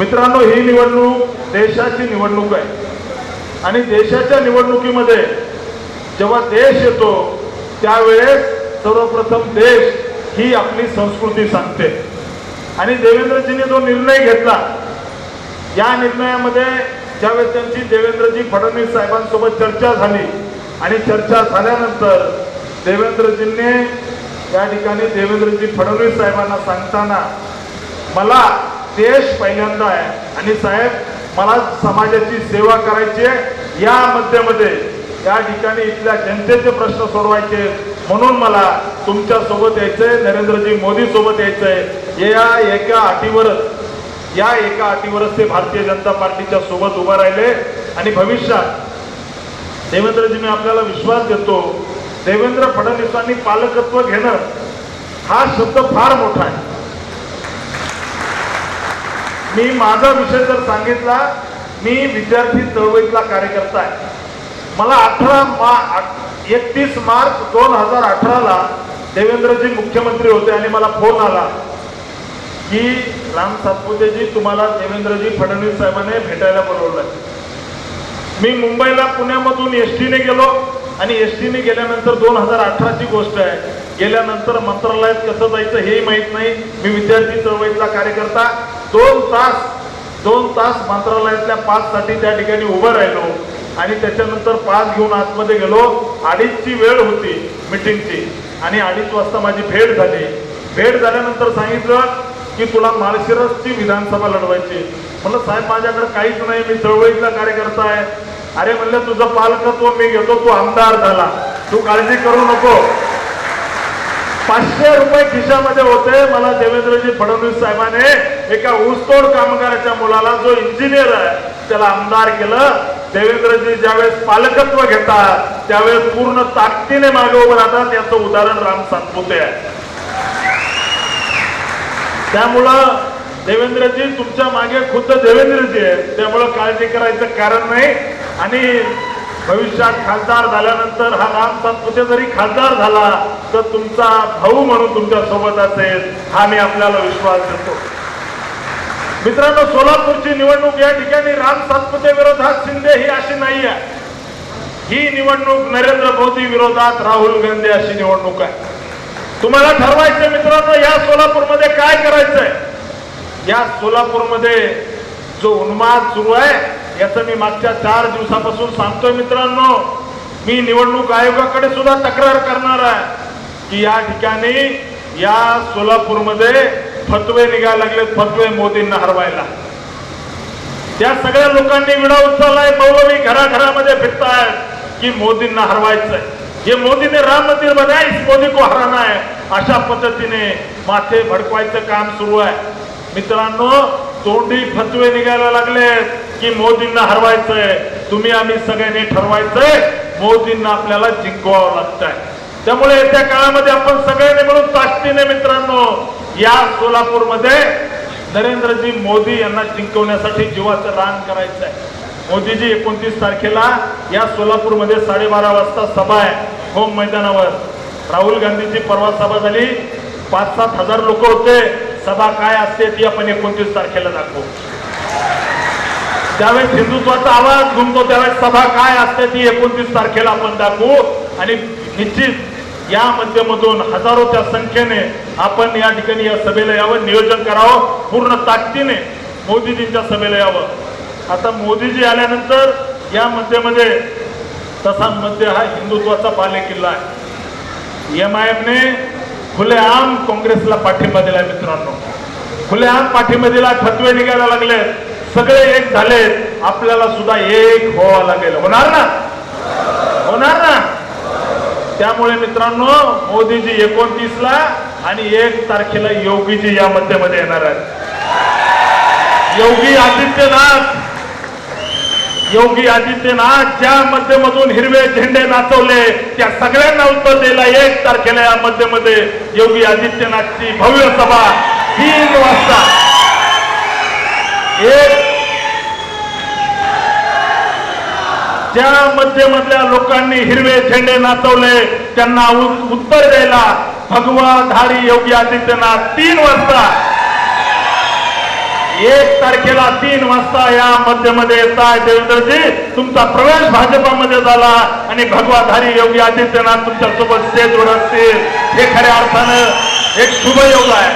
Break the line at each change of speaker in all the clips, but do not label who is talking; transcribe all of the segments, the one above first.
मित्रांनो ही निवडणूक देशाची निवडणूक आहे. आणि देशाच्या निवडणुकीमध्ये जेव्हा देश येतो त्यावेळेस सर्वप्रथम देश ही आपली संस्कृती सांगते. आणि देवेंद्रजीने जो निर्णय घेतला या निर्णयामध्ये ज्यावेळेस त्यांची देवेंद्रजी फडणवीस साहेबांसोबत चर्चा झाली आणि चर्चा झाल्यानंतर देवेंद्रजींनी या ठिकाणी देवेंद्रजी फडणवीस साहेबांना सांगताना मला देश पहिल्यांदा आहे. आणि साहेब मला समाजाची सेवा करायची आहे. या मध्यमध्ये या ठिकाणी इथल्या जनतेचे प्रश्न सोडवायचे म्हणून मला तुमच्यासोबत यायचं यायचंय नरेंद्रजी मोदीसोबत यायचं यायचंय या एका अटीवरच या एका अटीवरच ते भारतीय जनता पार्टीच्या सोबत उभं राहिले. आणि भविष्यात देवेंद्रजी मी आपल्याला विश्वास देतो देवेंद्र फडणवीसांनी पालकत्व घेणं हा शब्द फार मोठा आहे. मी माझा विषय जर सांगितला मी विद्यार्थी चळवळीतला कार्यकर्ता आहे. मला अठरा मा एकतीस मार्च दोन हजार अठराला देवेंद्रजी मुख्यमंत्री होते आणि मला फोन आला की राम सातपुतेजी तुम्हाला देवेंद्रजी फडणवीस साहेबांनी भेटायला बोलवलं मी मुंबईला पुण्यामधून एस टीने गेलो आणि एस टीने गेल्यानंतर दोन हजार अठराची गोष्ट आहे. गेल्यानंतर मंत्रालयात कसं जायचं हेही माहीत नाही. मी विद्यार्थी चळवळीतला कार्यकर्ता. दोन तास दोन तास मंत्रालयातल्या पाचसाठी त्या ठिकाणी उभं राहिलो आणि त्याच्यानंतर पाच घेऊन आतमध्ये गेलो. अडीचची वेळ होती मिटिंगची आणि अडीच वाजता माझी भेट झाली. भेट झाल्यानंतर सांगितलं की तुला माळशिरसची विधानसभा लढवायची. म्हणलं साहेब माझ्याकडे काहीच नाही मी चळवळीतला कार्यकर्ता आहे. अरे म्हणलं तुझं पालकत्व मी घेतो तू आमदार झाला. तू काळजी करू नको. पाचशे रुपये खिशामध्ये होते. मला देवेंद्रजी फडणवीस साहेबाने एका ऊसतोड कामगाराच्या मुलाला जो इंजिनियर आहे त्याला आमदार केलं. देवेंद्रजी ज्यावेळेस पालकत्व घेतात त्यावेळेस पूर्ण ताकदीने मागे उभं राहतात. याचं उदाहरण राम सातपुते आहे. त्यामुळं देवेंद्रजी तुमच्या मागे खुद्द देवेंद्रजी आहेत. त्यामुळं काळजी करायचं कारण नाही. आणि भविष्यात खासदार झाल्यानंतर हा राम सातपुते जरी खासदार झाला तर तुमचा भाऊ म्हणून तुमच्यासोबत असेल हा मी आपल्याला विश्वास देतो. मित्रांनो सोलापूरची निवडणूक या ठिकाणी राम सातपुते विरोधात शिंदे ही अशी नाही आहे. ही निवडणूक नरेंद्र मोदी विरोधात राहुल गांधी अशी निवडणूक आहे. तुम्हाला ठरवायचं मित्रांनो या सोलापूरमध्ये काय करायचंय? या सोलापूरमध्ये जो उन्माद सुरू आहे याचं मी मागच्या चार दिवसापासून सांगतोय मित्रांनो. मी निवडणूक आयोगाकडे सुद्धा तक्रार करणार आहे की या ठिकाणी या सोलापूरमध्ये फतवे निघायला लागले फतवे मोदींना हरवायला. त्या सगळ्या लोकांनी विडा उचललाय मौलवी घराघरामध्ये फिरतायत की मोदींना हरवायचंय. जे मोदीने राम मंदिर बनाय मोदी को हराना अशा पद्धतीने माथे भडकवायचं काम सुरू आहे. मित्रांनो तोंडी फतवे निघायला लागले की मोदींना हरवायचंय. तुम्ही आम्ही सगळ्यांनी ठरवायचंय मोदींना आपल्याला जिंकवावं लागतंय. त्यामुळे येत्या काळामध्ये आपण सगळ्यांनी मिळून ताकदीने मित्रांनो या सोलापूरमध्ये नरेंद्रजी मोदी यांना जिंकवण्यासाठी जीवाचं रान करायचं आहे मोदीजी एकोणतीस तारखेला या सोलापूरमध्ये साडेबारा वाजता सभा आहे होम मैदानावर. राहुल गांधीची परवा सभा झाली. पाच सात हजार लोक होते. सभा काय असते ती आपण एकोणतीस तारखेला दाखवू. त्यावेळेस हिंदुत्वाचा आवाज घुमतो त्यावेळेस सभा काय असते ती एकोणतीस तारखेला आपण दाखवू. आणि निश्चित या माध्यमातून हजारोच्या संख्येने आपण या ठिकाणी या सभेला यावं नियोजन करावं पूर्ण ताकदीने मोदीजींच्या सभेला यावं आता मोदीजी आल्यानंतर या मध्यमध्ये तसा मध्य हा हिंदुत्वाचा बालेकिल्ला आहे. एम आय एमने खुलेआम काँग्रेसला पाठिंबा दिला मित्रांनो. खुलेआम पाठिंबा दिला फतवे निघायला लागले सगळे एक झाले आपल्याला सुद्धा एक व्हावं लागेल. होणार ना? होणार ना? त्यामुळे मित्रांनो मोदीजी एकोणतीस ला आणि एक तारखेला योगीजी या मध्येमध्ये येणार आहेत. योगी आदित्यनाथ योगी आदित्यनाथ ज्या मध्यमधून हिरवे झेंडे नाचवले त्या सगळ्यांना उत्तर द्यायला एक तारखेला या मध्यमध्ये योगी आदित्यनाथची भव्य सभा. तीन वाजता. एक ज्या मध्यमधल्या लोकांनी हिरवे झेंडे नाचवले त्यांना उत्तर द्यायला भगवा धारी योगी आदित्यनाथ तीन वाजता. एक तारखेला तीन वाजता या मध्यमध्ये येताय देवेंद्रजी तुमचा प्रवेश भाजपामध्ये झाला आणि भगवाधारी योगी आदित्यनाथ तुमच्यासोबत स्टेजवर असतील. हे खऱ्या अर्थानं एक शुभ योग आहे.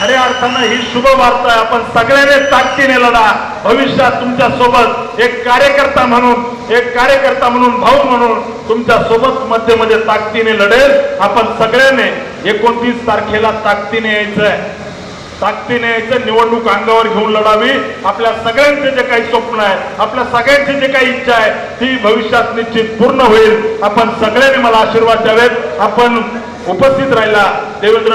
खऱ्या अर्थानं ही शुभ वार्ता आपण सगळ्यांनी ताकदीने लढा. भविष्यात तुमच्यासोबत एक कार्यकर्ता म्हणून एक कार्यकर्ता म्हणून भाऊ म्हणून तुमच्यासोबत मध्ये मध्ये ताकदीने लढेल. आपण सगळ्यांनी एकोणतीस तारखेला ताकदीने यायचंय. ताकदीने यायचं निवडणूक अंगावर घेऊन लढावी. आपल्या सगळ्यांचे जे काही स्वप्न आहे आपल्या सगळ्यांची जे काही इच्छा आहे ती भविष्यात निश्चित पूर्ण होईल. आपण सगळ्यांनी मला आशीर्वाद द्यावेत. आपण उपस्थित राहिला. देवेंद्र